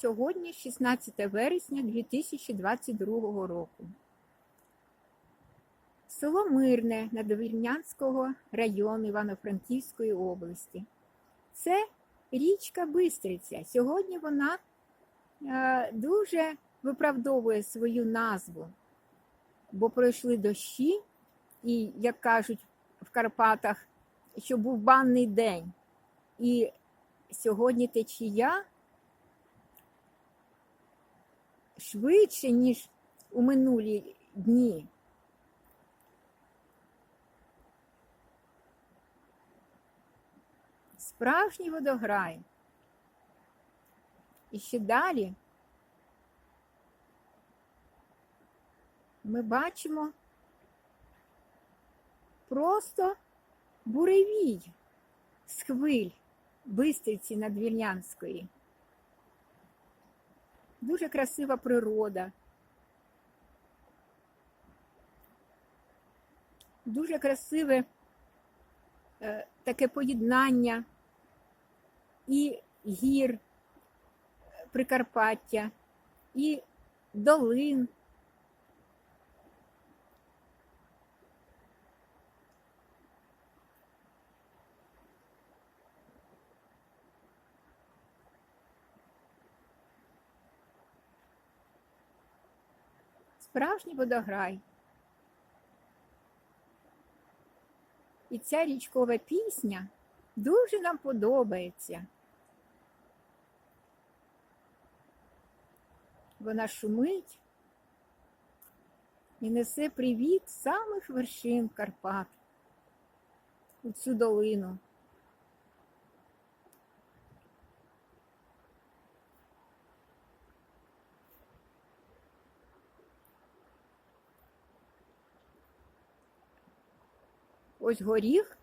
Сьогодні 16 вересня 2022 року. Село Мирне Надвірнянського району Івано-Франківської області. Це річка Бистриця. Сьогодні вона е, дуже виправдовує свою назву, бо пройшли дощі, і, як кажуть в Карпатах, що був банний день. І сьогодні течія швидше, ніж у минулі дні. Справжній водограй. І ще далі ми бачимо просто буревій з хвиль Бистриці Надвірнянської. Дуже красива природа. Дуже красиве е, таке поєднання і гір е, Прикарпаття, і долин. Справжній водограй. І ця річкова пісня дуже нам подобається. Вона шумить і несе привіт самих вершин Карпат у цю долину. Ось горіх.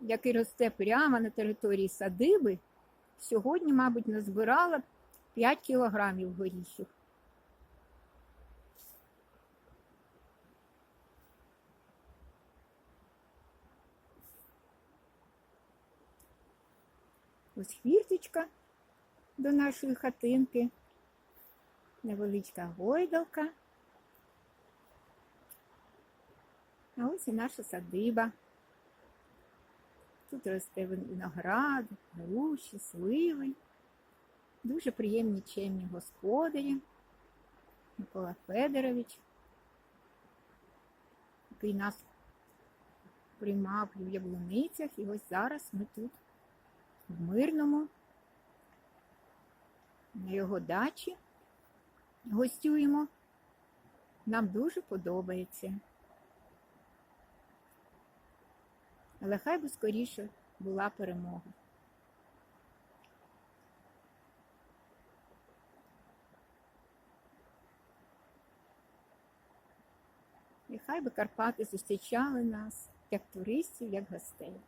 Який росте прямо на території садиби, сьогодні, мабуть, назбирала 5 кілограмів горіхів. Ось хвірточка до нашої хатинки, невеличка гойдалка. А ось і наша садиба. Тут росте виноград, груші, сливи. Дуже приємні чемні господарі. Микола Федорович, який нас приймав в яблуницях. І ось зараз ми тут, в Мирному, на його дачі гостюємо. Нам дуже подобається. Але хай би скоріше була перемога. І хай би Карпати зустрічали нас як туристів, як гостей.